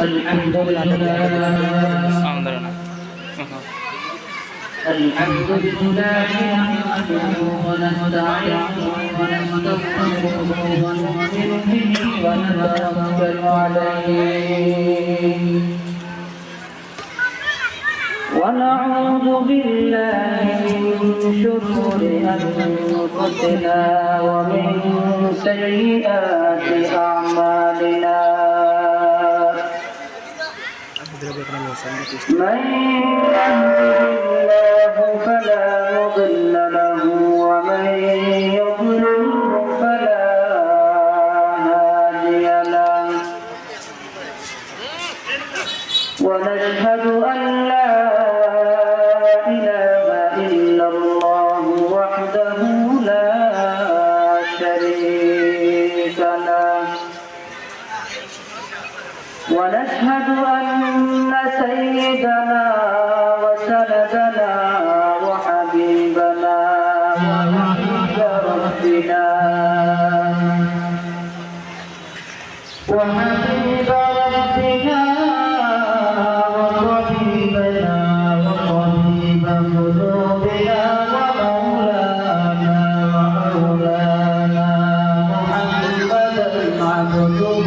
الحمد لله الحمد لله نحمده ونستعينه ونستغفره ونؤمن به عليه ونعوذ بالله من شرور أنفسنا ومن سيئات أعمالنا. من الله فلا مضل له ومن يضلل فلا هادي له ونشهد أن لا Alejandro Cruz.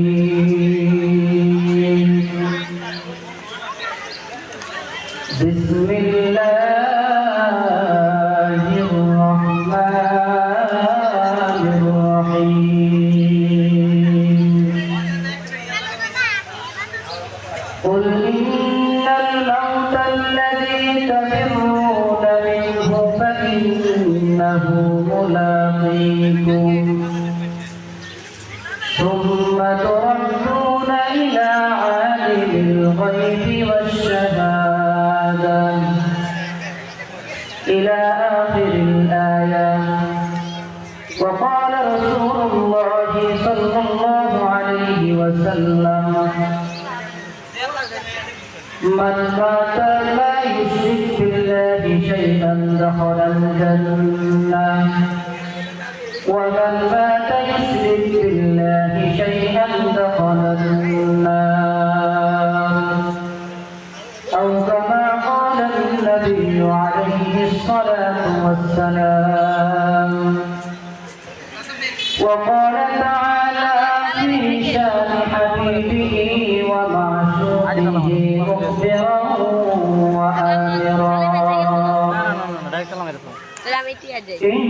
Mm-hmm. صلى الله عليه وسلم. من مات لا يشرك بالله شيئا دخل الجنة. ومن مات يشرك بالله شيئا دخل النار. أو كما قال النبي عليه الصلاة والسلام. وقال আমি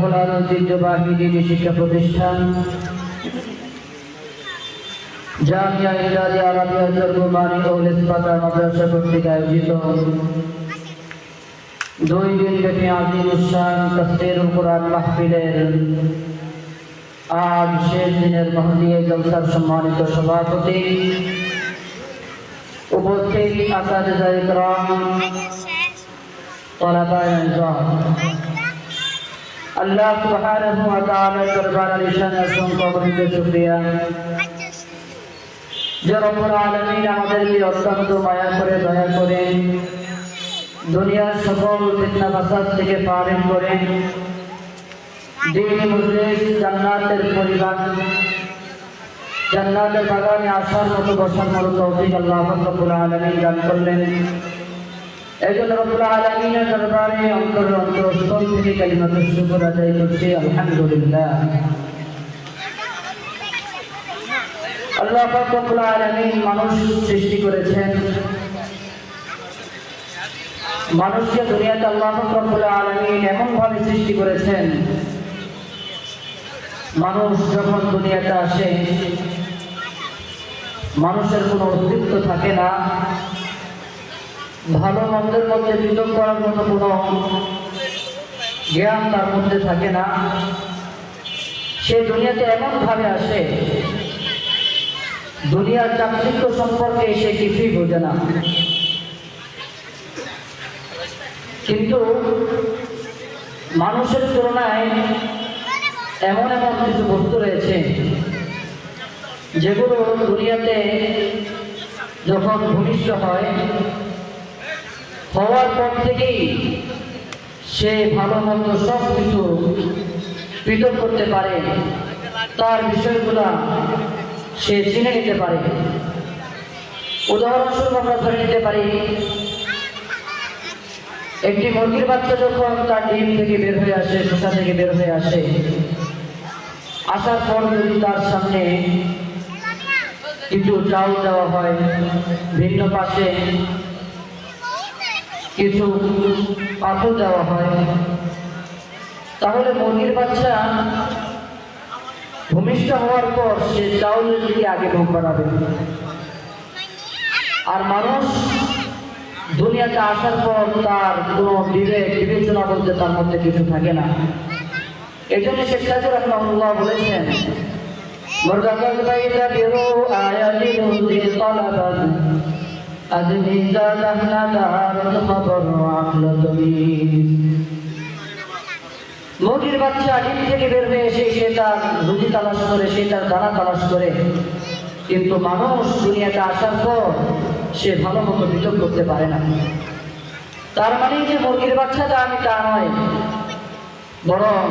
ভোলার ঐতিহ্যবাহী দিনী শিক্ষা প্রতিষ্ঠান। জামিয়া ইলাদি আলামিয়া সর্বমানি ওহলে ইসপাতা মাদ্রাসা কর্তৃক আয়োজিত। দুই দিন ব্যাপী আজিম মাহফিলের আজ শেষ দিনের জলসার সম্মানিত সভাপতি। উপস্থিত আল্লাহ সুবহানাহু ওয়া তাআলার দরবারে আলিশান অসংখ্য অগণিত শুকরিয়া। যে রব্বুল আলামিন আমাদেরকে অত্যন্ত মায়া করে, দয়া করে দুনিয়ার সকল ফিতনা ফাসাদ থেকে পারেন করে দিন মজলিস জান্নাতের পরিবার, জান্নাতের বাগানে আসার মতো বসার মতো তৌফিক আল্লাহ রব্বুল আলামিন দান করলেন। মানুষ সৃষ্টি করেছেন। মানুষকে দুনিয়াতে আল্লাহ পাক রব্বুল আলামিন এমন ভাবে সৃষ্টি করেছেন, মানুষ যখন দুনিয়াতে আসে, মানুষের কোনো অস্তিত্ব থাকে না। ভালো মন্দের মধ্যে পৃথক করার মতো কোনো জ্ঞান তার মধ্যে থাকে না। সে দুনিয়াতে এমন ভাবে আসে, দুনিয়ার চাকচিক্য সম্পর্কে সে কিছুই বোঝে না। কিন্তু মানুষের তুলনায় এমন এমন কিছু বস্তু রয়েছে, যেগুলো দুনিয়াতে যখন ভূমিষ্ঠ হয় হওয়ার পর থেকেই সে ভালো মন্দ সব কিছু পৃথক করতে পারে। তার বিষয়গুলো সে চিনে নিতে পারে। উদাহরণস্বরূপ আমরা ধরে নিতে পারি, একটি মুরগির বাচ্চা যখন তার ডিম থেকে বের হয়ে আসে খোসা থেকে বের হয়ে আসে, আসার পর যদি তার সামনে কিছু চাউল দেওয়া হয়, ভিন্ন পাশে কিছু পাথর দেওয়া হয় তাহলে মুরগির বাচ্চা ভূমিষ্ঠ হওয়ার পর সে চাউলের দিকে আগে মুখ বাড়াবে আর মানুষ দুনিয়াতে আসার পর তার কোনো বিবেক বিবেচনা বলতে তার মধ্যে কিছু থাকে না এই জন্য শেখ সাজুর রহমানুল্লাহ বলেছেন مرتقى البيت برؤى يجد طلبا أدني زادنا دار الخبر عقل تميز মুরগির বাচ্চা ডিম থেকে বের হয়ে এসে সে তার রুজি তালাশ করে সে তার দানা তালাশ করে কিন্তু মানুষ দুনিয়াতে আসার পর সে ভালো মতো পৃথক করতে পারে না তার মানে যে মুরগির বাচ্চাটা আমি তা নয় বরং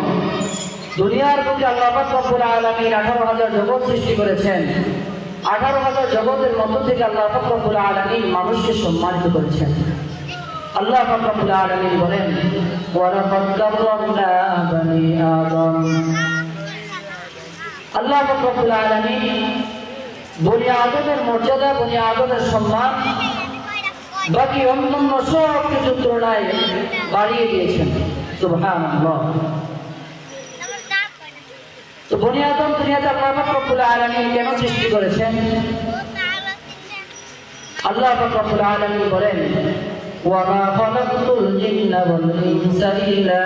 দুনিয়ার বুকে আল্লাহ পাক রব্বুল আলামিন আঠারো হাজার জগৎ সৃষ্টি করেছেন আঠারো হাজার জগতের মধ্য থেকে আল্লাহ পাক রব্বুল আলামিন মানুষকে সম্মানিত করেছেন। আল্লাহ পাক রব্বুল আলামিন বলেন আল্লাহ পাক রব্বুল আলামিন বনি আদমের মর্যাদা, বনি আদমের সম্মান বাকি অন্যান্য সব কিছুর তুলনায় বাড়িয়ে দিয়েছেন। সুবহানাল্লাহ। তো বনি আদম দুনিয়াতে আল্লাহ রব্বুল আলামিন কেন সৃষ্টি করেছেন? আল্লাহ রব্বুল আলামিন বলেন জিন্না ওয়াল ইনসা ইল্লা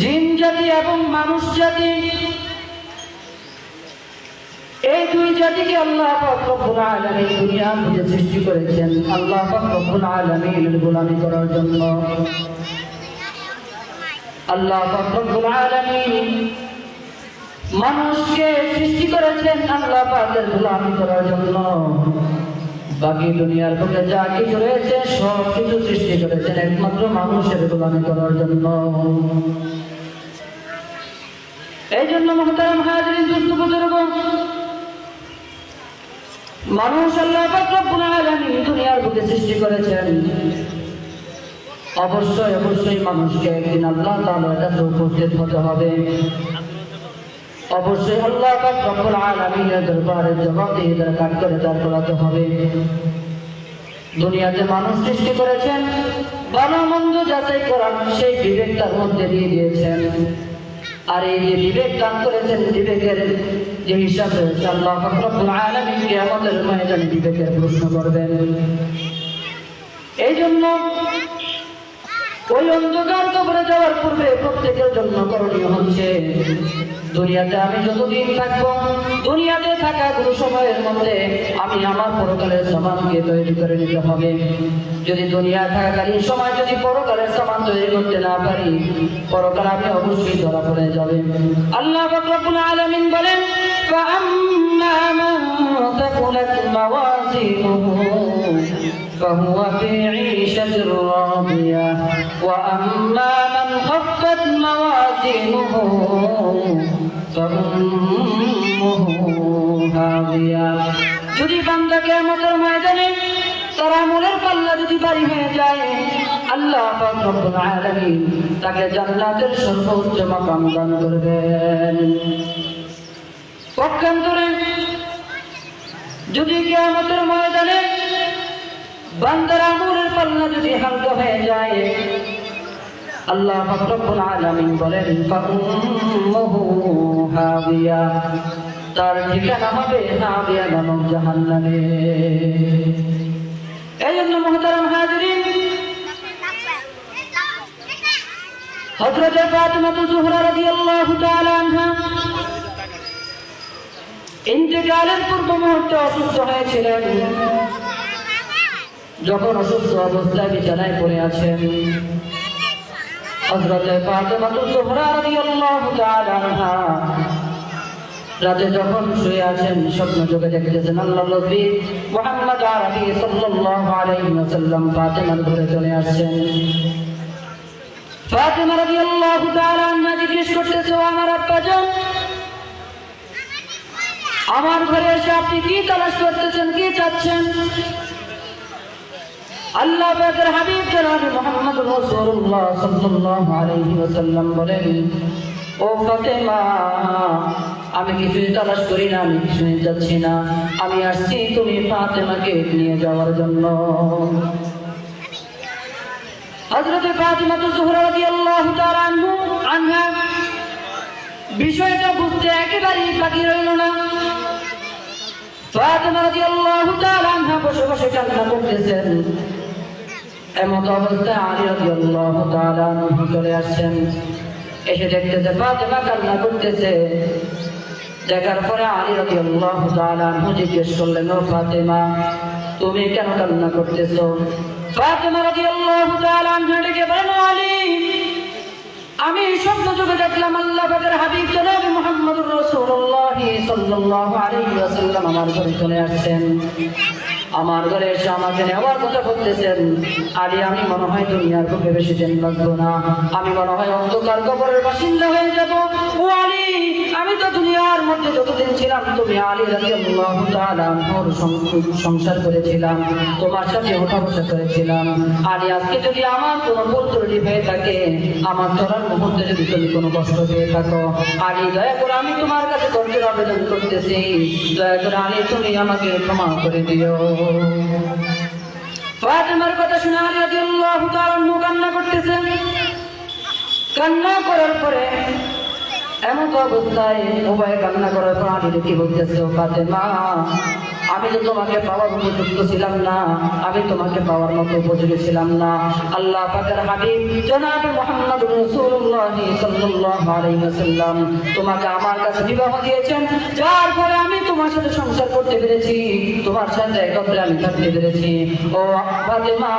জিন জাতি এবং মানুষ জাতি, এই দুই জাতিকে আল্লাহ রব্বুল আলামিন দুনিয়া বুঝে সৃষ্টি করেছেন। আল্লাহ রব্বুল আলামিনের গোলামি করার জন্য। আল্লাহ মানুষকে সৃষ্টি করেছেন আল্লাহ পাকের গোলামি করার জন্য। বাকি দুনিয়ার বুকে যা কিছু রয়েছে, সব কিছু সৃষ্টি করেছেন একমাত্র মানুষের গোলামি করার জন্য। এই জন্য মহতারাম হাজরিন, দুস্থ বুজুর্গ, মানুষ আল্লাহ পাক দুনিয়ার বুকে সৃষ্টি করেছেন। অবশ্যই অবশ্যই মানুষকে একদিন আল্লাহ তাআলার কাছে উপস্থিত হতে হবে। অবশ্যই আল্লাহ রব্বুল আলামিনের দরবারে জবাবদিহিতার কাজ করে দাঁড় করাতে হবে। দুনিয়াতে মানুষ সৃষ্টি করেছেন, ভালো মন্দ যাচাই করার সেই বিবেক তার মধ্যে দিয়ে দিয়েছেন। আর এই যে বিবেক দান করেছেন, বিবেকের যে হিসাব রয়েছে, আল্লাহ আমাদের ময়দানে বিবেকের প্রশ্ন করবেন। এই জন্য ওই অন্ধকার কবরে যাওয়ার পূর্বে প্রত্যেকের জন্য করণীয় হচ্ছে দুনিয়াতে আমি যতদিন থাকবো দুনিয়াতে থাকা কোনো সময়ের মধ্যে আমি আমার পরকালের সামানকে তৈরি করে নিতে হবে যদি দুনিয়ায় থাকাকালীন সময় যদি পরকালের সামান তৈরি করতে না পারি পরকাল আমি অবশ্যই ধরা পড়ে যাবে আল্লাহ পাক রব্বুল আলামিন বলেন فأما من ثقلت موازينه فهو في عيشة راضية وأما من خفت موازينه فأمه هاوية যদি বান্দা কেয়ামতের ময়দানে তার আমলের পাল্লা যদি বাড়ি হয়ে যায় আল্লাহ পাক রব্বুল আলামিন তাকে জান্নাতের সর্বোচ্চ মাকাম দান করবেন পক্ষান্তরে যদি কেয়ামতের ময়দানে বান্দার আমলের পাল্লা যদি হালকা হয়ে যায়, আল্লাহ রব্বুল আলামিন বলেন, ফাউম্মুহু হাবিয়া তার ঠিকানা হবে হাবিয়া নামক জাহান্নামে। এই জন্য মহতারাম হাজরিন, হযরত ফাতিমা জোহরা রাদিয়াল্লাহু তাআলা আনহা ইন্তেকালের পূর্ব মুহূর্তে অসুস্থ হয়েছিলেন। যখন অসুস্থ অবস্থায় বিছানায় পড়ে আছেন রাতে যখন শুয়ে আছেন, স্বপ্ন যোগে দেখতেছেন আল্লাহ নবী ঘরে চলে আসছেন। জিজ্ঞেস করতেছে আমার আমার ঘরে এসে আপনি কি তালাশ করতেছেন, কি চাচ্ছেন? আল্লাহ পাকের হাবিব জনাব মুহাম্মদ রাসূলুল্লাহ সাল্লাল্লাহু আলাইহি ওয়াসাল্লাম বলেন, ও ফাতেমা, আমি কিছুই তালাশ করি না, আমি কিছুই যাচ্ছি না। আমি আসছি তুমি ফাতেমাকে নিয়ে যাওয়ার জন্য। আনহু, বিষয়টা বুঝতে একেবারেই বাকি রইল না। ফাতেমা রাদিয়াল্লাহু তাআলা আনহা বসে বসে কান্না করতেছেন। এমন অবস্থায় আলী রাদিয়াল্লাহু তাআলা আনহু চলে আসছেন। এসে দেখতেছে ফাতেমা কান্না করতেছে। দেখার পরে আলী রাদিয়াল্লাহু তাআলা আনহু জিজ্ঞেস করলেন, ও ফাতেমা, তুমি কেন কান্না করতেছো? ফাতেমা রাদিয়াল্লাহু তাআলা আনহা ডেকে বলেন "ও আলী, আমি স্বপ্ন যুগে দেখলাম আল্লাহ পাকের হাবিব জনাব মুহাম্মদুর রাসূলুল্লাহ সাল্লাল্লাহু আলাইহি ওয়াসাল্লাম আমার ঘরে চলে আসছেন। আমার ঘরে এসে আমাকে নেওয়ার কথা বলতেছেন। আলী, আমি মনে হয় দুনিয়ার বুকে বেশি দিন বাঁচবো না। আমি মনে হয় অন্ধকার কবরের বাসিন্দা হয়ে যাব। ও আলী, আমি তো দুনিয়ার মধ্যে যতদিন ছিলাম, তুমি আলী তাআলা আনহুর সংসার করেছিলাম, তোমার সাথে ওঠা বসা করেছিলাম। আলী, আজকে যদি আমার কোনো ভুল ত্রুটি হয়ে থাকে, আমার চলার মুহূর্তে যদি তুমি কোনো কষ্ট পেয়ে থাকো, আলী, দয়া করে আমি তোমার কাছে কষ্টের আবেদন করতেছি। দয়া করে আলী, তুমি আমাকে ক্ষমা করে দিও। ফাতেমার কথা শুনে আলী রাদিয়াল্লাহু কান্না করতেছেন। কান্না করার পরে এমন তো অবস্থায় উভয় কান্না করার পর আমি কি বলতেছে ফাতেমা আমি তো তোমাকে পাওয়ার উপযুক্ত ছিলাম না, আমি তোমাকে পাওয়ার মতো উপযোগী ছিলাম না। আল্লাহ পাকের হাবিব জনাব মুহাম্মদ রাসূলুল্লাহ সাল্লাল্লাহু আলাইহি ওয়াসাল্লাম তোমাকে আমার কাছে বিবাহ দিয়েছেন, যার পরে আমি তোমার সাথে সংসার করতে পেরেছি, তোমার সাথে একত্রে আমি থাকতে পেরেছি। ও ফাতেমা,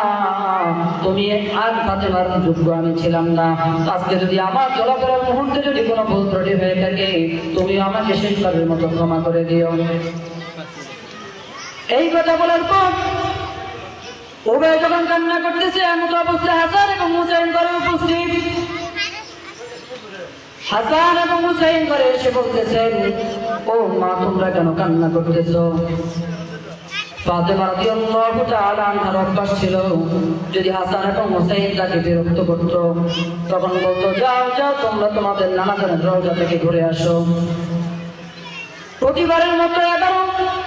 তুমি আর ফাতেমার যোগ্য আমি ছিলাম না। আজকে যদি আমার চলাফেরার মুহূর্তে যদি কোনো ভুল ত্রুটি হয়ে থাকে, তুমি আমাকে শেষবারের মতো ক্ষমা করে দিও। এই কথা বলার পর উভয় যখন কান্না করতেছে, এমন অবস্থায় হাসান এবং হুসাইন করে উপস্থিত। হাসান এবং হুসাইন করে এসে বলতেছেন, ও মা, তোমরা কেন কান্না করতেছো? ছিল, যদি তখন যাও যাও, তোমরা তোমাদের নানাদের রওজা থেকে ঘুরে আসো। প্রতিবারের মতো এবারও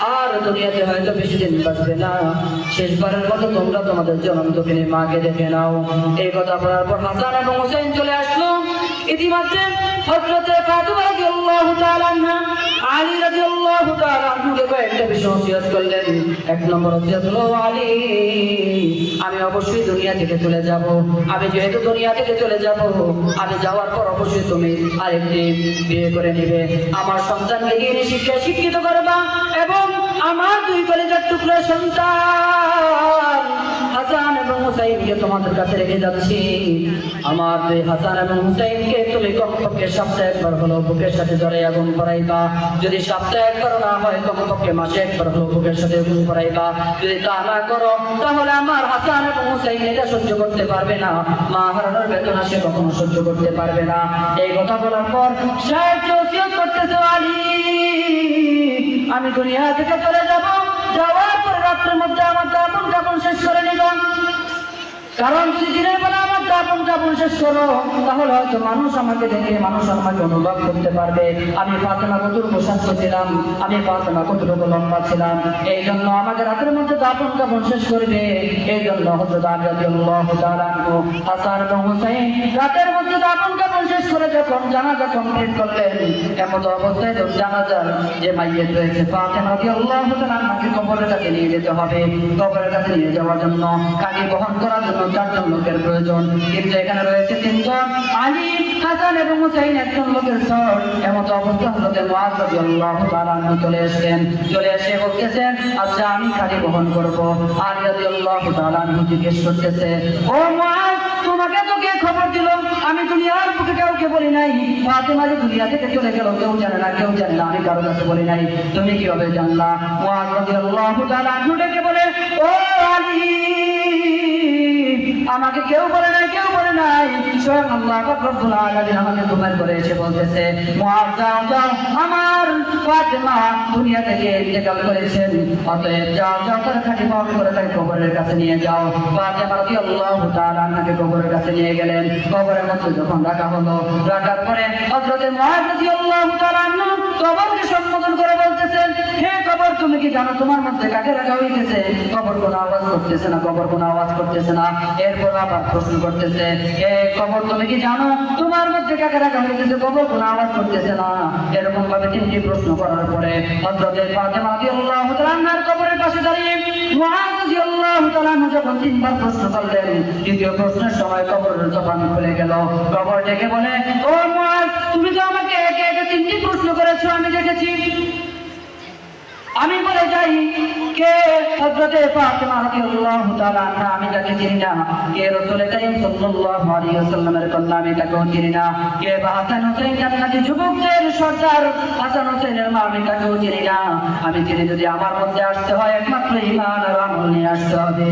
আর দুনিয়াতে হয়তো বেশি দিন বাঁচবে না। শেষবারের মতো তোমরা তোমাদের জনম দুঃখিনী মাকে দেখে নাও। এই কথা বলার পর হাসান এবং হোসেন চলে আসলো। ইতিমধ্যে হযরতে ফাতিমা রাদিয়াল্লাহু তাআলা আনহা, আলী রাদিয়াল্লাহু তাআলা আনহুকে কয়েকটা বিষয় ওসিয়ত করলেন। এক নম্বর ওসিয়ত হলো আলী, আমি অবশ্যই দুনিয়া থেকে চলে যাব। আমি যেহেতু দুনিয়া থেকে চলে যাব, আমি যাওয়ার পর অবশ্যই তুমি আরেকটি বিয়ে করে নিবে। আমার সন্তানকে দিনে শিক্ষা শিক্ষিত করবা এবং আমার দুই কলেজের টুকরো সন্তান হাসান এবং হুসাইনকে তোমাদের কাছে রেখে যাচ্ছি। আমার দুই হাসান এবং হুসাইনকে তুমি কমপক্ষে সপ্তাহে একবার হলো বুকের সাথে জড়ে আগুন করাইবা। যদি সপ্তাহে একবার না হয় কমপক্ষে মাসে একবার হলো বুকের সাথে আগুন করাইবা। যদি তা না করো, তাহলে আমার হাসান এবং হুসাইন এটা সহ্য করতে পারবে না। মা হারানোর বেদনা সে কখনো সহ্য করতে পারবে না। এই কথা বলার পর ওসিয়ত করতেছে আমি দুনিয়া থেকে চলে যাব, যাওয়ার রাত্রের মধ্যে আমার কাপড় শেষ করে নিব কারণ যদি দিনের বেলা আমার কাপড় শেষ করো, তাহলে হয়তো মানুষ আমাকে দেখে, মানুষ আমাকে অনুভব করতে পারবে। আমি প্রার্থনা কতটুকু স্বাস্থ্য ছিলাম? আমি ফাতেমা কতটুকু লম্বা ছিলাম? এই জন্য আমাকে রাতের মধ্যে কাপড় শেষ করবে এই জন্য হজরত তাআলাহু হাসান হুসাইন রাতের মধ্যে করে যখন জানাজা কমপ্লিট করলেন। এমন অবস্থায় তো জানাজার যে মাইয়ের রয়েছে, ফাতেমা রাদিয়াল্লাহু তাআলা আমাকে কবরের কাছে নিয়ে যেতে হবে। কবরের কাছে নিয়ে যাওয়ার জন্য কানি বহন করার জন্য চারজন লোকের প্রয়োজন। কিন্তু এখানে রয়েছে তিনজন, আলী, হাসান এবং হুসাইন, একজন লোকের সর এমন অবস্থা হতে মুআজ রাদিয়াল্লাহু তাআলা চলে এসেছেন চলে এসে বলতেছেন আচ্ছা আমি খালি বহন করব। আলী রাদিয়াল্লাহু তাআলা জিজ্ঞেস করতেছে, ও মুআজ, তোমাকে তো কে খবর দিল? আমি দুনিয়ার বুকে কাউকে বলি নাই। ফাতেমা মাঝে দুনিয়া থেকে চলে গেল, কেউ জানে না, কেউ জানে না, আমি কারও কাছে বলি নাই। তুমি কীভাবে জানলা? মুআজ রাদিয়াল্লাহু তাআলা ডেকে বলে, ও আলী, আমাকে কেউ বলে নাই, কেউ বলে নাই স্বয়ং আল্লাহ রব্বুল আলামিন আমাকে তোমার করে এসে বলতেছে যাও আমার দুনিয়া থেকে ইন্তেকাল করেছেন, অতএব যাও যাও তার খাঁটি করে তাকে কবরের কাছে নিয়ে যাও। ফাতেমা রাদিয়াল্লাহু তাআলা আনহাকে কবরের কাছে নিয়ে গেলেন। কবরের মধ্যে যখন রাখা হলো, রাখার পরে হযরতে মুআজ রাদিয়াল্লাহু তাআলা কবরকে সম্বোধন করে বলতেছেন, হে কবর, তুমি কি জানো তোমার মধ্যে কাকে রাখা হইতেছে? কবর কোনো আওয়াজ করতেছে না, কবর কোনো আওয়াজ করতেছে না। এরপর আবার প্রশ্ন করতেছে, হে কবর, তুমি কি জানো তোমার মধ্যে কাকে রাখা হইতেছে? কবর কোনো আওয়াজ করতেছে না। এরকম ভাবে তিনটি প্রশ্ন করার পরে হযরতে ফাতেমা রাদিয়াল্লাহু তাআলা আনহার কবরের পাশে দাঁড়িয়ে মুআজ রাদিয়াল্লাহু তাআলা যখন তিনবার প্রশ্ন করলেন, দ্বিতীয় প্রশ্নের সময় কবরের জবান খুলে গেল। কবর ডেকে বলে, ও মুআজ, তুমি তো আমাকে একে একে তিনটি প্রশ্ন করেছ, আমি দেখেছি। আমি বলে যাই, কে ফাতেমা রাদিয়াল্লাহু তাআলা আনহা, আমি তাকে চিনি না। কে করিম সাল্লাল্লাহু আলাইহি ওয়াসাল্লামের তাকেও চিনি না। কে হাসান হোসেন জান্নাতি যুবকদের সর্দার, হাসান হোসেনের মা, আমি তাকেও চিনি না। আমি চিনি যদি আমার মধ্যে আসতে হয়, একমাত্র ঈমান আর আমল নিয়ে আসতে হবে।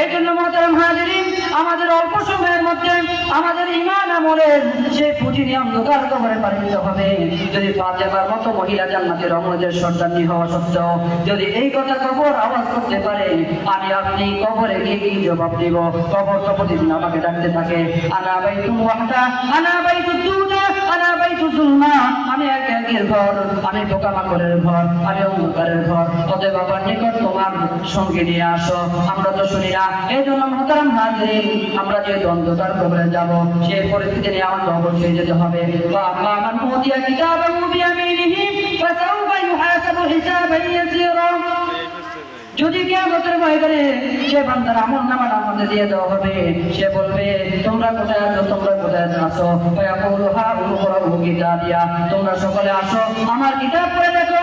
এই জন্য মহতারাম হাজিরিন আমাদের অল্প সময়ের মধ্যে আমাদের ইমান আমলের সেই পুঁজি নিয়ে অন্ধকার কবরে পালিত হবে। যদি ফাতেমার মতো মহিলা জান্নাতের রমণের সর্দারনি হওয়া সত্ত্বেও যদি এই কথা কবর আওয়াজ করতে পারে, আমি আপনি কবরে গিয়ে কি জবাব দিব? কবর তো প্রতিদিন আমাকে ডাকতে থাকে। আনা বাইতু ওয়াহদা, আনা বাইতু দুনা আনা বাইতু জুলমা। আমি এক একের ঘর, আমি পোকামাকড়ের ঘর, আমি অন্ধকারের ঘর। অতএব বাবার নিকট তোমার সঙ্গে নিয়ে আসো। আমরা তো শুনি না এই জন্য মহতারাম হাজির আমরা যে দ্বন্দ্বতার কবরে যাব সেই পরিস্থিতি নিয়ে আমাকে অবশ্যই যেতে হবে। তো আম্মা আমার মোদিয়া কিতাবাহু বিয়ামিনিহি যদি কেয়ামতের ময়দানে সে বান্দার আমল নামাটা আমাদের দিয়ে দেওয়া হবে, সে বলবে, তোমরা কোথায় আছো? তোমরা কোথায় আছো? ফায়াকুলু হাউলু করাবু দিয়া তোমরা সকলে আসো, আমার কিতাব পড়ে দেখো।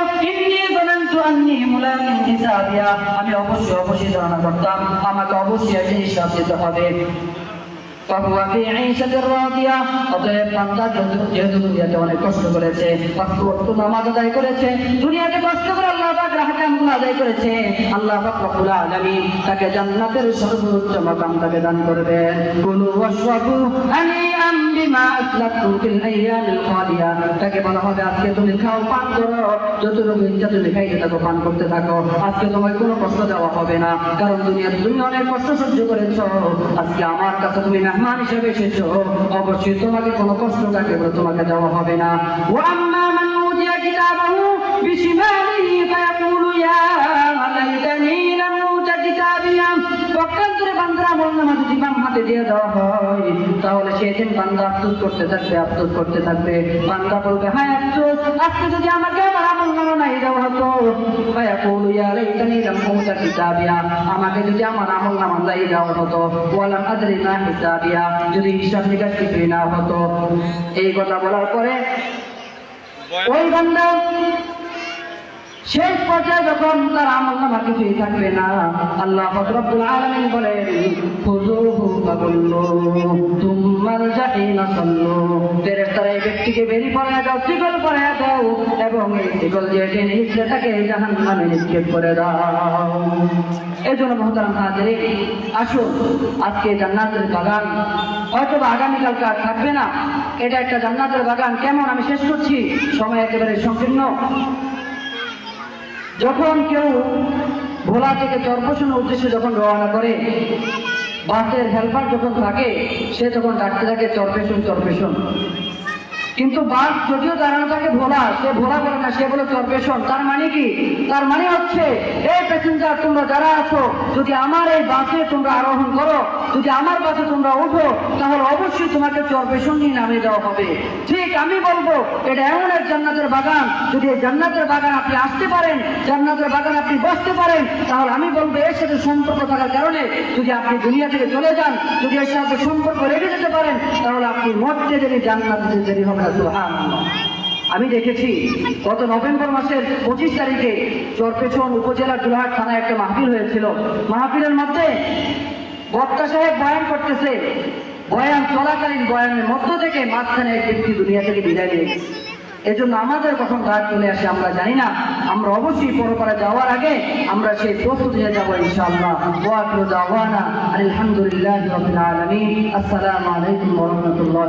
আমি অবশ্যই অবশ্যই ধারণা করতাম, আমাকে অবশ্যই একদিন হিসাব দিতে হবে। فهو في عيشة راضية অতএব বান্দা যেহেতু- যেহেতু দুনিয়াতে অনেক কষ্ট করেছে পাঁচ ওয়াক্ত নামাজ আদায় করেছে দুনিয়াতে কষ্ট করে আল্লাহ পাক রাহকামগুলো আদায় করেছে আল্লাহ পাক রব্বুল আলামিন তাকে জান্নাতের সর্বোচ্চ মাকাম তাকে দান করবেন কুলু ওয়াশরাবু হানিআম আজকে তুমি কোনো কষ্ট দেওয়া হবে না, কারণ দুনিয়াতে তুমি অনেক কষ্ট সহ্য করেছ। আজকে আমার কাছে তুমি মেহমান হিসেবে অবশ্যই তোমাকে কোনো কষ্ট থাকে তোমাকে দেওয়া হবে না। ও আম্মা মান উতিয়া কিতাবাহু বিশিমালিহি ফায়াকুলু ইয়া দিয়ে দেওয়া হয় সেদিন বান্দা আফসোস করতে থাকবে আফসোস করতে থাকবে। বান্দা বলবে হ্যাঁ আফসোস আজকে যদি আমাকে আমার আমল নামা নাই দেওয়া হতো ফায়াকুলু ইয়া লাইতানি লাম উতা কিতাবিয়া আমাকে যদি আমার আমল নামা নাই দেওয়া হতো ওয়ালাম আদরি মা হিসাবিয়া যদি হিসাব নিকাশ কিছুই না হতো। এই কথা বলার পরে ওই বান্দা শেষ পর্যায়ে যখন তার আমল নামা কিছুই থাকবে না, আল্লাহ রব্বুল আলামিন বলেন, খুযুহু ফাগুল্লু তুম্মাল জাহিমা সাল্লু। ফেরেশতারা এই ব্যক্তিকে বেরি পড়ায় দাও, শিকল পড়ায় দাও এবং এই শিকল যে টেনে হিচড়ে তাকে জাহান্নামে নিক্ষেপ করে দাও। এই জন্য মহতারাম হাজিরে আসুন, আজকে জান্নাতের বাগান হয়তো বা আগামীকালকে আর থাকবে না। এটা একটা জান্নাতের বাগান, কেমন? আমি শেষ করছি। সময় একেবারে সংকীর্ণ। যখন কেউ ভোলা থেকে চরপোষণের উদ্দেশ্যে যখন রওনা করে, বাসের হেল্পার যখন থাকে, সে তখন ডাকতে থাকে চরপেশন চরপেশন কিন্তু বাস যদিও দাঁড়ানো থাকে ভোলা, সে ভোলা বলে না, সে বলে চরপেশন তার মানে কি? তার মানে হচ্ছে এই প্যাসেঞ্জার তোমরা যারা আছো, যদি আমার এই বাসে তোমরা আরোহণ করো, যদি আমার বাসে তোমরা ওঠো, তাহলে অবশ্যই তোমাকে চরপেশন নিয়ে নামিয়ে দেওয়া হবে। ঠিক আমি বলব, এটা এমন এক জান্নাতের বাগান। যদি এই জান্নাতের বাগান আপনি আসতে পারেন, জান্নাতের বাগান আপনি বসতে পারেন, তাহলে আমি বলব, এর সাথে সম্পর্ক থাকার কারণে যদি আপনি দুনিয়া থেকে চলে যান, যদি এর সাথে সম্পর্ক রেখে যেতে পারেন, তাহলে আপনি মরতে দেরি, জান্নাত দেরি হবে আমি দেখেছি, গত নভেম্বর মাসের পঁচিশ তারিখে চরপেছন উপজেলার জুলহাট থানায় একটা মাহফিল হয়েছিল। মাহফিলের মধ্যে বক্তা সাহেব বয়ান করতেছে, বয়ান চলাকালীন বয়ানের মধ্য থেকে মাঝখানে এক ব্যক্তি দুনিয়া থেকে বিদায় নিয়ে গেছে। এজন্য আমাদের কখন রাত চলে আসে আমরা জানি না। আমরা অবশ্যই পরপরে যাওয়ার আগে আমরা সেই প্রস্তুতি নিয়ে যাব ইনশাআল্লাহ। আলামিন। আসসালামু আলাইকুম ওয়া